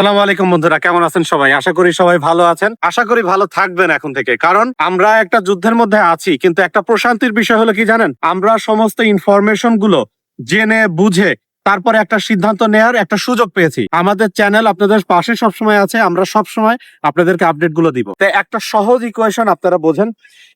সালাম আলাইকুম বন্ধুরা, কেমন আছেন সবাই? আশা করি সবাই ভালো আছেন। আশা করি ভালো থাকবেন এখন থেকে, কারণ আমরা একটা যুদ্ধের মধ্যে আছি, কিন্তু একটা প্রশান্তির বিষয় হলো কি জানেন? আমরা সমস্ত ইনফরমেশনগুলো জেনে, বুঝে তারপরে একটা সিদ্ধান্ত নেয়ার একটা সুযোগ পেয়েছি। আমাদের চ্যানেল আপনাদের পাশে সবসময় আছে, আমরা সবসময় আপনাদেরকে আপডেটগুলো দিব। তো একটা সহজ ইকুয়েশন আপনারা বোঝেন।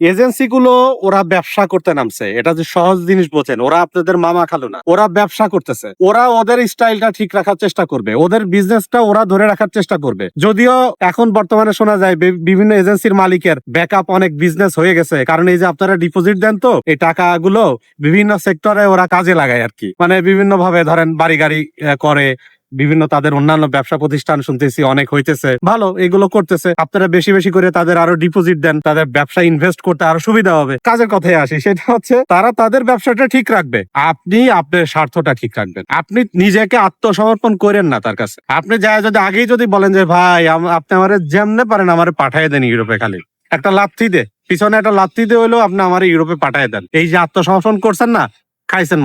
এজেন্সি গুলো ওরা ব্যবসা করতে নামছে। এটা যে সহজ জিনিস বোঝেন, ওরা আপনাদের মামা খালু না। ওরা ব্যবসা করতেছে। ওরা ওদের স্টাইলটা ঠিক রাখার চেষ্টা করবে। ওদের বিজনেসটা ওরা ধরে রাখার চেষ্টা করবে। যদিও এখন বর্তমানে শোনা যায় বিভিন্ন এজেন্সির মালিকের ব্যাকআপ অনেক বিজনেস হয়ে গেছে। কারণ এই যে আপনারা ডিপোজিট দেন তো, এই টাকাগুলো বিভিন্ন সেক্টরে ওরা কাজে লাগায় আর কি মানে বিভিন্ন ভাবে ধরেন বাড়ি গাড়ি করে, বিভিন্ন তাদের অন্যান্য ব্যবসা প্রতিষ্ঠান শুনতেছি, অনেক হইতেছে। ভালো, এগুলো করতেছে। আপনারা বেশি বেশি করে তাদের আরও ডিপোজিট দেন, তাদের ব্যবসা ইনভেস্ট করতে আরও সুবিধা হবে। কাজের কথায় আসি, সেটা হচ্ছে তারা তাদের ব্যবসাটা ঠিক রাখবে। আপনি আপনার স্বার্থটা ঠিক রাখবেন। আপনি নিজেকে আত্মসমর্পণ করেন না তার কাছে। আপনি যায় যদি আগেই যদি বলেন যে, ভাই আপনি আমার যেমনে পারেন আমার পাঠাই দেন ইউরোপে খালি। একটা লাথি দে। পিছনে একটা লাথি দিয়ে হইলেও আপনি আমার ইউরোপে পাঠাই দেন। এই যে আত্মসমর্পণ করছেন না, খাইছেন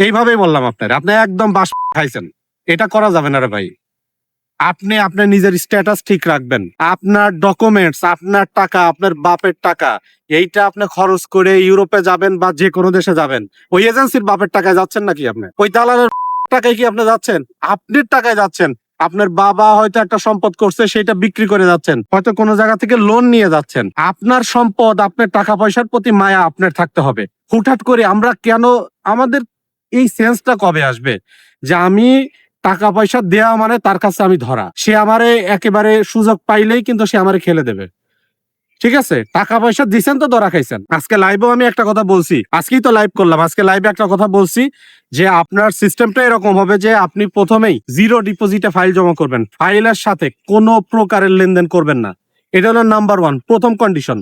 এইভাবেই বললাম আপনার, আপনি একদম বাস খাইছেন। এটা করা যাবে না রে ভাই। আপনি আপনার নিজের স্ট্যাটাস ঠিক রাখবেন। আপনার ডকুমেন্টস আপনার টাকা, আপনার বাপের টাকা, এইটা আপনি খরচ করে ইউরোপে যাবেন বা যে কোনো দেশে যাবেন। ওই এজেন্সির বাপের টাকায় যাচ্ছেন নাকি আপনি? ওই দালালের টাকায় কি আপনি যাচ্ছেন? আপনার টাকায় যাচ্ছেন। আপনার বাবা হয়তো একটা সম্পদ করছে সেটা বিক্রি করে যাচ্ছেন। হয়তো কোনো জায়গা থেকে লোন নিয়ে যাচ্ছেন। আপনার সম্পদ, আপনার টাকা পয়সার প্রতি মায়া আপনার থাকতে হবে। হুটহাট করে আমরা কেন, আমাদের এই সেন্সটা কবে আসবে? যে আমি টাকা পয়সা দেয়া মানে তার কাছে আমি ধরা। সে আমারে একেবারে সুযোগ পাইলেই কিন্তু সে আমারে খেলে দেবে। ঠিক আছে? টাকা পয়সা দিছেন তো ধরা খাইছেন। আজকে লাইভেও আমি একটা কথা বলছি। আজকেই তো লাইভ করলাম। আজকে লাইভে একটা কথা বলছি যে আপনার সিস্টেমটা এরকম হবে যে আপনি প্রথমেই জিরো ডিপোজিটে ফাইল জমা করবেন। ফাইলের সাথে কোনো প্রকারের লেনদেন করবেন না। এটা হলো নাম্বার ওয়ান প্রথম কন্ডিশন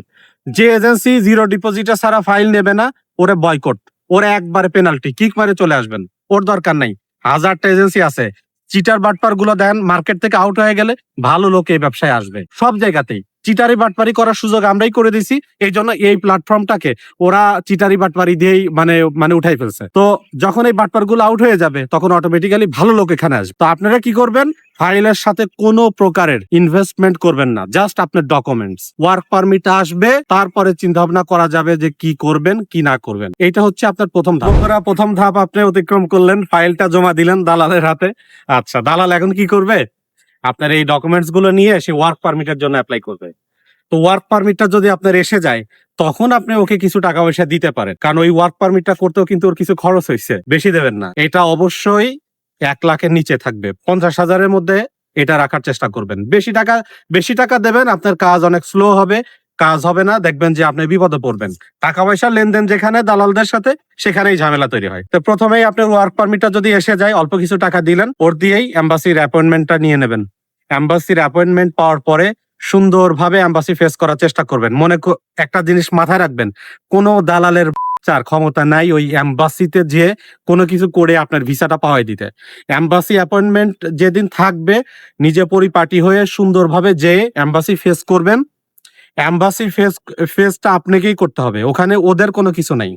যে এজেন্সি জিরো ডিপোজিটে সারা ফাইল নেবে না, ওরে বয়কট ওরে একবারে পেনাল্টি কিক মারে চলে আসবেন। ওর দরকার নাই। হাজারটা এজেন্সি আছে। চিটার বাটপারগুলো দেন মার্কেট থেকে আউট হয়ে গেলে ভালো লোক এই ব্যবসায় আসবে। সব জায়গাতেই। চিটারি বাটপারি করার সুযোগ আমরাই করে দিছি। এই জন্য এই প্ল্যাটফর্মটাকে ওরা চিটারি বাটপারি দিয়েই মানে মানে উঠাই ফেলছে। তো যখন এই বাটপারগুলো আউট হয়ে যাবে, তখন অটোমেটিক্যালি ভালো লোক এখানে আসবে। তো আপনারা কি করবেন? ফাইলের সাথে কোনো প্রকারের ইনভেস্টমেন্ট করবেন না। জাস্ট আপনার ডকুমেন্টস ওয়ার্ক পারমিট আসবে, তারপরে চিন্তা ভাবনা করা যাবে যে কি করবেন, কি না করবেন। এটা হচ্ছে আপনার প্রথম ধাপ। প্রথম ধাপ আপনি অতিক্রম করলেন, ফাইলটা জমা দিলেন দালালের হাতে। আচ্ছা দালাল এখন কি করবে? আপনার এই ডকুমেন্টসগুলো নিয়ে সে ওয়ার্ক পারমিটের জন্য অ্যাপ্লাই করবে। তো ওয়ার্ক পারমিটটা যদি আপনার এসে যায়, তখন আপনি ওকে কিছু টাকা পয়সা দিতে পারেন। কারণ ওই ওয়ার্ক পারমিটটা করতেও কিন্তু ওর কিছু খরচ হয়েছে বেশি দেবেন না। এটা অবশ্যই এক লাখের নিচে থাকবে। পঞ্চাশ হাজারের মধ্যে এটা রাখার চেষ্টা করবেন। বেশি টাকা বেশি টাকা দেবেন, আপনার কাজ অনেক স্লো হবে। কাজ হবে না, দেখবেন যে আপনি বিপদে পড়বেন। টাকা পয়সা লেনদেন যেখানে, দালালদের সাথে, সেখানেই ঝামেলা তৈরি হয়। তো প্রথমেই আপনার ওয়ার্ক পারমিটটা যদি এসে যায়, অল্প কিছু টাকা দিলেন, ওর দিয়েই এম্বাসির অ্যাপয়েন্টমেন্টটা নিয়ে নেবেন। অ্যাম্বাসির অ্যাপয়েন্টমেন্ট পাওয়ার পরে সুন্দরভাবে অ্যাম্বাসি ফেস করার চেষ্টা করবেন। মনে একটা জিনিস মাথায় রাখবেন, কোনো দালালের চার ক্ষমতা নাই ওই অ্যাম্বাসিতে যে কোনো কিছু করে আপনার ভিসাটা পাওয়াই দিতে। অ্যাম্বাসি অ্যাপয়েন্টমেন্ট যেদিন থাকবে, নিজে পরিপাটি হয়ে সুন্দরভাবে যেয়ে অ্যাম্বাসি ফেস করবেন এম্বাসি ফেস ফেসটা আপনাকেই করতে হবে। ওখানে ওদের কোনো কিছু নাই।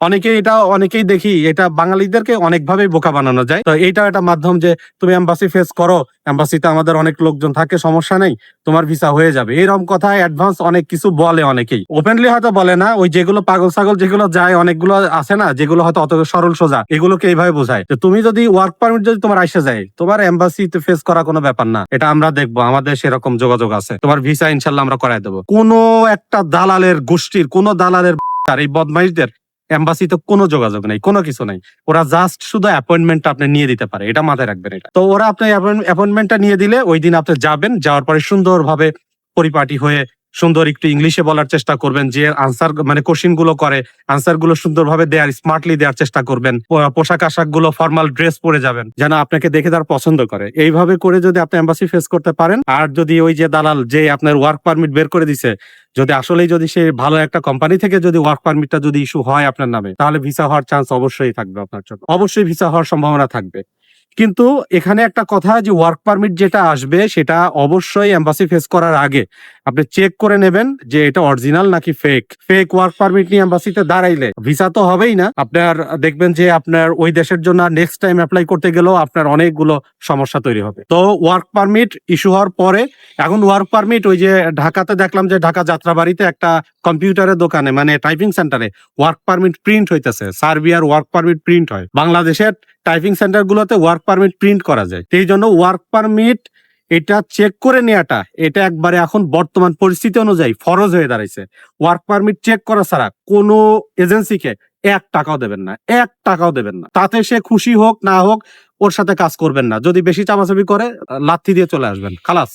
অনেকেই এটা, অনেকেই দেখি, এটা বাঙালিদেরকে অনেকভাবে বোকা বানানো যায়। তো এইটাও একটা মাধ্যম যে, তুমি এম্বাসি ফেস করো এম্বাসিতে আমাদের অনেক লোকজন থাকে, সমস্যা নেই, তোমার ভিসা হয়ে যাবে। এরকম কথা অ্যাডভান্স অনেক কিছু বলে অনেকেই। ওপেনলি হয়তো বলে না, ওই যেগুলো পাগল ছাগল যেগুলো যায়, অনেকগুলো আছে না, যেগুলো হয়তো অত সরল সোজা, এগুলোকে এইভাবে বোঝায়। যে তুমি যদি ওয়ার্ক পারমিট যদি তোমার আসে যায়, তোমার এম্বাসিতে ফেস করা কোনো ব্যাপার না। এটা আমরা দেখব, আমাদের সেরকম যোগাযোগ আছে। তোমার ভিসা ইনশাল্লাহ আমরা করাই দেবো। কোনো একটা দালালের গোষ্ঠীর, কোনো দালালের এই বদমাইশদের এম্বাসিতে কোনো যোগাযোগ নেই, কোনো কিছু নাই। ওরা জাস্ট শুধু অ্যাপয়েন্টমেন্টটা আপনি নিয়ে দিতে পারে, এটা মাথায় রাখবেন এটা। তো ওরা আপনি অ্যাপয়েন্টমেন্টটা নিয়ে দিলে ওই দিন আপনি যাবেন, যাওয়ার পরে সুন্দরভাবে পরিপাটি হয়ে সুন্দর একটু ইংলিশে বলার চেষ্টা করবেন, যে আনসার মানে কোশ্চিনগুলো করে আনসারগুলো সুন্দরভাবে দেওয়ার স্মার্টলি দেওয়ার চেষ্টা করবেন পোশাক আশাকগুলো ফর্মাল ড্রেস পরে যাবেন, যেন আপনাকে দেখে তার পছন্দ করে। এইভাবে করে যদি আপনি এম্বাসি ফেস করতে পারেন, আর যদি ওই যে দালাল যে আপনার ওয়ার্ক পারমিট বের করে দিছে, যদি আসলেই যদি সে ভালো একটা কোম্পানি থেকে যদি ওয়ার্ক পারমিটটা যদি ইস্যু হয় আপনার নামে, তাহলে ভিসা হওয়ার চান্স অবশ্যই থাকবে আপনার জন্য। অবশ্যই ভিসা হওয়ার সম্ভাবনা থাকবে। কিন্তু এখানে একটা কথা যে ওয়ার্ক পারমিট যেটা আসবে, সেটা অবশ্যই এম্বাসি ফেস করার আগে আপনি চেক করে নেবেন যে এটা অরিজিনাল নাকি ফেক ফেক ওয়ার্ক পারমিট নিয়ে এম্বাসিতে দাঁড়াইলে ভিসা তো হবেই না। আপনার, দেখবেন যে আপনার ওই দেশের জন্য নেক্সট টাইম অ্যাপ্লাই করতে গেলেও আপনার অনেকগুলো সমস্যা তৈরি হবে। তো ওয়ার্ক পারমিট ইস্যু হওয়ার পরে, এখন ওয়ার্ক পারমিট ওই যে ঢাকাতে দেখলাম যে ঢাকা যাত্রাবাড়িতে একটা কম্পিউটারের দোকানে মানে টাইপিং সেন্টারে ওয়ার্ক পারমিট প্রিন্ট হইতেছে। সার্বিয়ার ওয়ার্ক পারমিট প্রিন্ট হয়। বাংলাদেশের টাইপিং সেন্টার গুলোতে ওয়ার্ক পারমিট প্রিন্ট করা যায়। সেই জন্য ওয়ার্ক পারমিট এটা চেক করে নেওয়াটা এটা একবারে এখন বর্তমান পরিস্থিতি অনুযায়ী ফরজ হয়ে দাঁড়াইছে। ওয়ার্ক পারমিট চেক করা ছাড়া কোনো এজেন্সিকে এক টাকাও দেবেন না, এক টাকাও দেবেন না। তাতে সে খুশি হোক, না হোক, ওর সাথে কাজ করবেন না। যদি বেশি চাপাচাপি করে, লাথি দিয়ে চলে আসবেন, খালাস।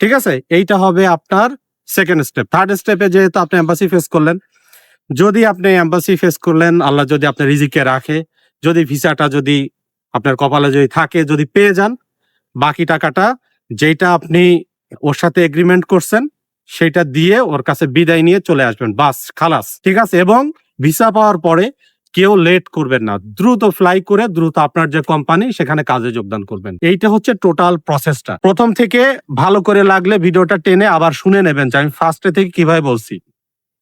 ঠিক আছে? এইটা হবে আপনার সেকেন্ড স্টেপ থার্ড স্টেপে যেহেতু আপনি এম্বাসি ফেস করলেন, যদি আপনি এম্বাসি ফেস করলেন, আল্লাহ যদি আপনার রিজিকে রাখে, যদি ভিসাটা যদি আপনার কপালে যদি থাকে, যদি পেয়ে যান, বাকি টাকাটা যেটা আপনি ওর সাথে এগ্রিমেন্ট করছেন, সেটা দিয়ে ওর কাছে বিদায় নিয়ে চলে আসবেন, বাস, খালাস, ঠিক আছে? এবং ভিসা পাওয়ার পরে কেউ লেট করবেন না, দ্রুত ফ্লাই করে দ্রুত আপনার যে কোম্পানি সেখানে কাজে যোগদান করবেন। এইটা হচ্ছে টোটাল প্রসেসটা প্রথম থেকে ভালো করে লাগলে ভিডিওটা টেনে আবার শুনে নেবেন যে আমি ফার্স্টে থেকে কীভাবে বলছি।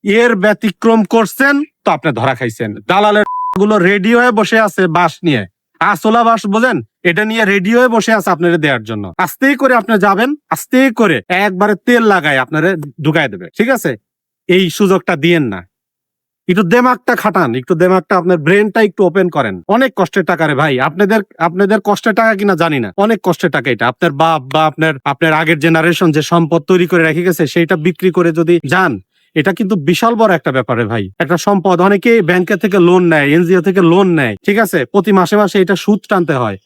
এর ব্যতিক্রম করছেন, তো আপনি ধরা খাইছেন। দালালের গুলো রেডি হয়ে বসে আছে বাস নিয়ে। আসলা বাস বোঝেন, এটা নিয়ে রেডি হয়ে বসে আছে আপনারা দেওয়ার জন্য। আস্তেই করে আপনি যাবেন, আস্তেই করে একবারে তেল লাগায় আপনারা ঢুকাই দেবে, ঠিক আছে? এই সুযোগটা দিয়েন না। একটু দেমাগটা খাটান, একটু দেমাগটা আপনার ব্রেনটা একটু ওপেন করেন। অনেক কষ্টের টাকা রে ভাই, আপনাদের আপনাদের কষ্টের টাকা কিনা জানি না। অনেক কষ্টের টাকা এটা। আপনার বাপ বা আপনার আপনার আগের জেনারেশন যে সম্পদ তৈরি করে রেখে গেছে, সেইটা বিক্রি করে যদি যান এটা কিন্তু বিশাল বড় একটা ব্যাপারে ভাই। একটা সম্পদ। অনেকে ব্যাংকে থেকে লোন নেয়, এনজিও থেকে লোন নেয়, ঠিক আছে? প্রতি মাসে মাসে এটা সুদ টানতে হয়।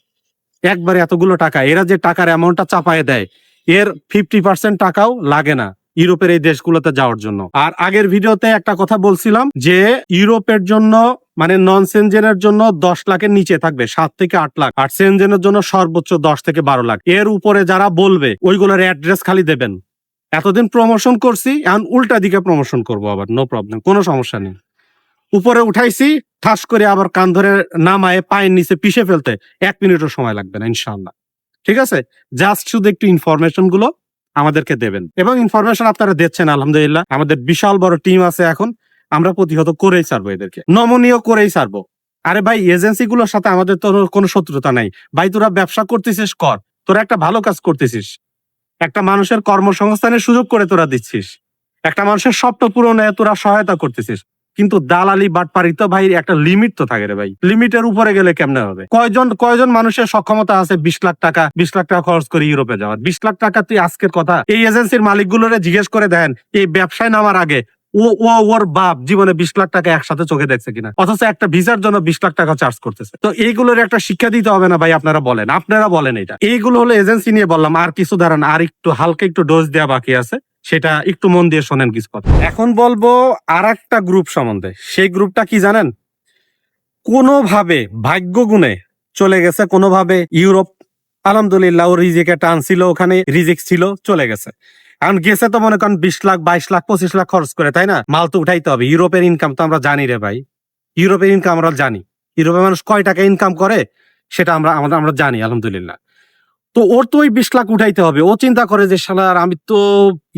একবারে এতগুলো টাকা। এরা যে টাকার অ্যামাউন্টটা চাপায় দেয়, এর ফিফটি পার্সেন্ট টাকাও লাগে না ইউরোপের এই দেশগুলোতে যাওয়ার জন্য। আর আগের ভিডিওতে একটা কথা বলছিলাম যে, ইউরোপের জন্য মানে নন সেনজেনের জন্য দশ লাখের নিচে থাকবে, সাত থেকে আট লাখ। আর সেনজেনের জন্য সর্বোচ্চ দশ থেকে বারো লাখ। এর উপরে যারা বলবে, ওইগুলোর অ্যাড্রেস খালি দেবেন। এতদিন প্রমোশন করছি, এখন উল্টা দিকে প্রমোশন করব আবার নো প্রবলেম কোনো সমস্যা নেই। উপরে উঠাইছি, ঠাস করে আবার কান ধরে নামায় পায়ের নিচে পিষে ফেলতে এক মিনিটও সময় লাগবে না ইনশাল্লাহ ঠিক আছে? জাস্ট শুধু একটু ইনফরমেশনগুলো আমাদেরকে দেবেন। এবং ইনফরমেশন আপনারা দিচ্ছেন, আলহামদুলিল্লাহ। আমাদের বিশাল বড় টিম আছে এখন, আমরা প্রতিহত করেই ছাড়বো এদেরকে। নমনীয় করেই ছাড়বো। আরে ভাই এজেন্সি গুলোর সাথে আমাদের তো কোনো শত্রুতা নাই। ভাই, তোরা ব্যবসা করতেছিস, কর। তোরা একটা ভালো কাজ করতেছিস। একটা মানুষের কর্মসংস্থানের সুযোগ করে তোরা দিচ্ছিস। একটা মানুষের স্বপ্ন পূরণে তোরা সহায়তা করতেছিস। কিন্তু দালালি বাটপারি তো ভাই, একটা লিমিট তো থাকে রে ভাই। লিমিটের উপরে গেলে কেমনে হবে? কয়জন কয়জন মানুষের সক্ষমতা আছে বিশ লাখ টাকা, বিশ লাখ টাকা খরচ করে ইউরোপে যাওয়ার? বিশ লাখ টাকা তুই আজকের কথা এই এজেন্সির মালিকগুলোরে জিজ্ঞেস করে দেন, এই ব্যবসায় নামার আগে ও ও ওর বাপ জীবনে বিশ লাখ টাকা একসাথে চোখে দেখছে কিনা? অথচ একটা ভিসার জন্য বিশ লাখ টাকা চার্জ করতেছে। তো এইগুলোর একটা শিক্ষা দিতে হবে না ভাই, আপনারা বলেন। আপনারা বলেন এটা। এইগুলো হলো এজেন্সি নিয়ে বললাম, আর কিছু দাঁড়ান, আর একটু হালকা একটু ডোজ দেওয়া বাকি আছে। সেটা একটু মন দিয়ে শোনেন কিছু কথা। এখন বলব আর একটা গ্রুপ সম্বন্ধে। সেই গ্রুপটা কি জানেন? কোনোভাবে ভাগ্য গুণে চলে গেছে, কোনোভাবে ইউরোপ, আলহামদুলিল্লাহ ও রিজিকে টানছিল ওখানে রিজিক ছিল, চলে গেছে। এখন গেছে তো মনে করেন বিশ লাখ, বাইশ লাখ, পঁচিশ লাখ খরচ করে, তাই না? মাল তো উঠাইতে হবে। ইউরোপের ইনকাম তো আমরা জানি রে ভাই। ইউরোপের ইনকাম আমরা জানি। ইউরোপের মানুষ কয় টাকা ইনকাম করে, সেটা আমরা আমরা আমরা জানি, আলহামদুলিল্লাহ। তো ওর তো ওই বিশ লাখ উঠাইতে হবে। ও চিন্তা করে যে শালার আমি তো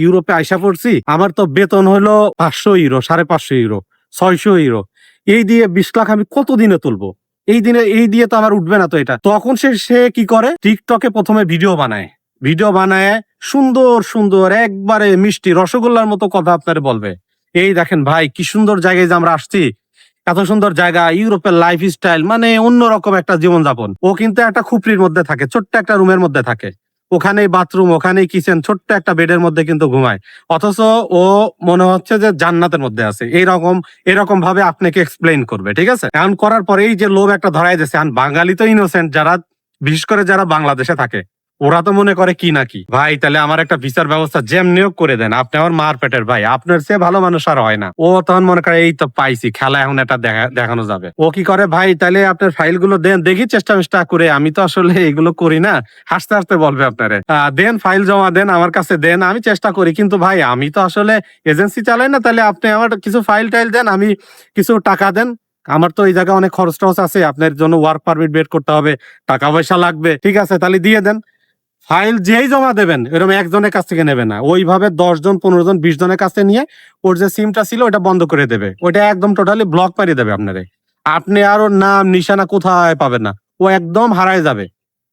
ইউরোপে আইসা পড়ছি। আমার তো বেতন হলো পাঁচশো ইউরো, সাড়ে পাঁচশো ইউরো, ছয়শো ইউরো। এই দিয়ে বিশ লাখ আমি কত দিনে তুলবো? এই দিনে, এই দিয়ে তো আমার উঠবে না তো এটা। তখন সে সে কি করে? টিকটকে প্রথমে ভিডিও বানায়। ভিডিও বানায় সুন্দর সুন্দর, একবারে মিষ্টি রসগোল্লার মতো কথা আপনার বলবে। এই দেখেন ভাই, কি সুন্দর জায়গায় যে আমরা আসছি। এত সুন্দর জায়গা, ইউরোপের লাইফ স্টাইল মানে অন্যরকম একটা জীবনযাপন। ও কিন্তু একটা খুপড়ির মধ্যে থাকে, ছোট্ট একটা রুমের মধ্যে থাকে। ওখানেই বাথরুম ওখানেই কিচেন ছোট্ট একটা বেডের মধ্যে কিন্তু ঘুমায়। অথচ ও মনে হচ্ছে যে জান্নাতের মধ্যে আছে। এইরকম, এরকম ভাবে আপনাকে এক্সপ্লেইন করবে, ঠিক আছে? এমন করার পরেই যে লোভ একটা ধরাই দিয়েছে এখন বাঙালি তো ইনোসেন্ট যারা, বিশেষ করে যারা বাংলাদেশে থাকে। ওরা তো মনে করে কি নাকি ভাই, তাহলে আমার একটা ভিসার ব্যবস্থা যেমনিও করে দেন। আপনি আমার মার পেটের ভাই। আপনার চেয়ে ভালো মানুষ আর হয় না। ও তখন মনে করে, এই তো পাইছি, খেলা এখন এটা দেখা- দেখানো যাবে। ও কি করে, ভাই, তাহলে আপনার ফাইলগুলো দেন। দেখি চেষ্টা মেষ্টা করে। আমি তো আসলে এগুলো করি না। হাসতে হাসতে বলবে আপনারে দেন, ফাইল জমা দেন, আমার কাছে দেন, আমি চেষ্টা করি। কিন্তু ভাই, আমি তো আসলে এজেন্সি চালাই না। তাহলে আপনি আমার কিছু ফাইল টাইল দেন, আমি কিছু টাকা দেন। আমার তো এই জায়গায় অনেক খরচ টরচ আছে। আপনার জন্য ওয়ার্ক পারমিট বের করতে হবে। টাকা পয়সা লাগবে। ঠিক আছে, তাহলে দিয়ে দেন। ফাইল যেই জমা দেবেন এরকম একজনের কাছ থেকে নেবে না। ওইভাবে দশ জন পনেরো জন বিশ জনের কাছে নিয়ে ওর যে সিমটা ছিল ওটা বন্ধ করে দেবে। ওটা একদম টোটালি ব্লক মারিয়ে দেবে আপনারে। আপনি আর ওর নাম, নিশানা কোথায় পাবেন না। ও একদম হারায় যাবে।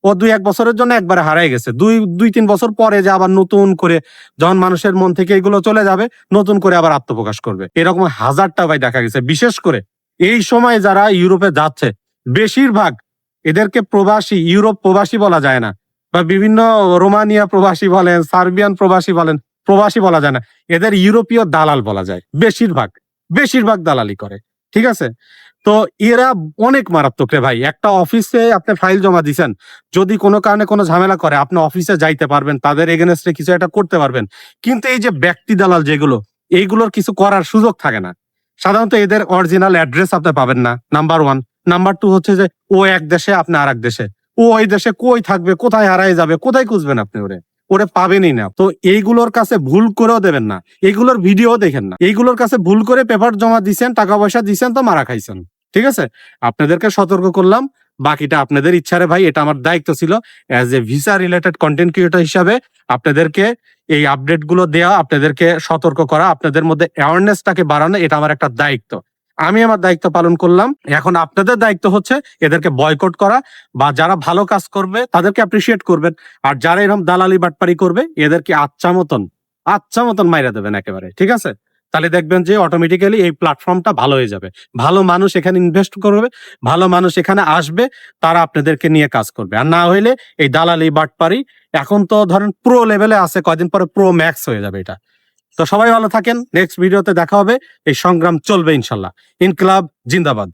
ও দুই এক বছরের জন্য একবারে হারায় গেছে। দুই দুই তিন বছর পরে যে আবার নতুন করে যখন মানুষের মন থেকে এগুলো চলে যাবে, নতুন করে আবার আত্মপ্রকাশ করবে। এরকম হাজারটা ভাই দেখা গেছে। বিশেষ করে এই সময় যারা ইউরোপে যাচ্ছে, বেশিরভাগ এদেরকে প্রবাসী, ইউরোপ প্রবাসী বলা যায় না। বা বিভিন্ন রোমানিয়া প্রবাসী বলেন, সার্বিয়ান প্রবাসী বলেন, প্রবাসী বলা যায় না। এদের ইউরোপীয় দালাল বলা যায়, বেশিরভাগ বেশিরভাগ দালালি করে, ঠিক আছে? তো এরা অনেক মারাত্মক রে ভাই। একটা অফিসে আপনি ফাইল জমা দিছেন, যদি কোনো কারণে কোনো ঝামেলা করে, আপনি অফিসে যাইতে পারবেন, তাদের এগেনস্টে কিছু একটা করতে পারবেন। কিন্তু এই যে ব্যক্তি দালাল যেগুলো, এইগুলোর কিছু করার সুযোগ থাকে না। সাধারণত এদের অরিজিনাল অ্যাড্রেস আপনি পাবেন না নাম্বার ওয়ান নাম্বার টু হচ্ছে যে ও এক দেশে, আপনি আর এক দেশে। ও ওই দেশে কই থাকবে, কোথায় হারাই যাবে, কোথায় খুঁজবেন আপনি ওরে? ওরে পাবেনই না। তো এইগুলোর কাছে ভুল করেও দেবেন না। এইগুলোর ভিডিও দেখেন না। এইগুলোর কাছে ভুল করে পেপার জমা দিছেন, টাকা পয়সা দিছেন, তো মারা খাইছেন। ঠিক আছে? আপনাদেরকে সতর্ক করলাম। বাকিটা আপনাদের ইচ্ছারে ভাই, এটা আমার দায়িত্ব ছিল। As a visa related content creator হিসাবে আপনাদেরকে এই আপডেটগুলো দেওয়া আপনাদেরকে সতর্ক করা, আপনাদের মধ্যে অ্যাওয়ারনেসটাকে বাড়ানো, এটা আমার একটা দায়িত্ব। আমি আমার দায়িত্ব পালন করলাম। এখন আপনাদের দায়িত্ব হচ্ছে এদেরকে বয়কট করা বা যারা ভালো কাজ করবে তাদেরকে অ্যাপ্রিসিয়েট করবেন। আর যারা এরকম দালালি বাটপারি করবে, এদেরকে আচ্ছা মতন আচ্ছা মতন মাইরা দেবেন একেবারে, ঠিক আছে? তাহলে দেখবেন যে অটোমেটিক্যালি এই প্ল্যাটফর্মটা ভালো হয়ে যাবে। ভালো মানুষ এখানে ইনভেস্ট করবে, ভালো মানুষ এখানে আসবে, তারা আপনাদেরকে নিয়ে কাজ করবে। আর না হইলে এই দালালি বাটপারি এখন তো ধরেন প্রো লেভেলে আছে, কয়দিন পরে প্রো ম্যাক্স হয়ে যাবে এটা। তো সবাই ভালো থাকেন। নেক্সট ভিডিওতে দেখা হবে। এই সংগ্রাম চলবে ইনশাল্লাহ। ইনকলাব জিন্দাবাদ।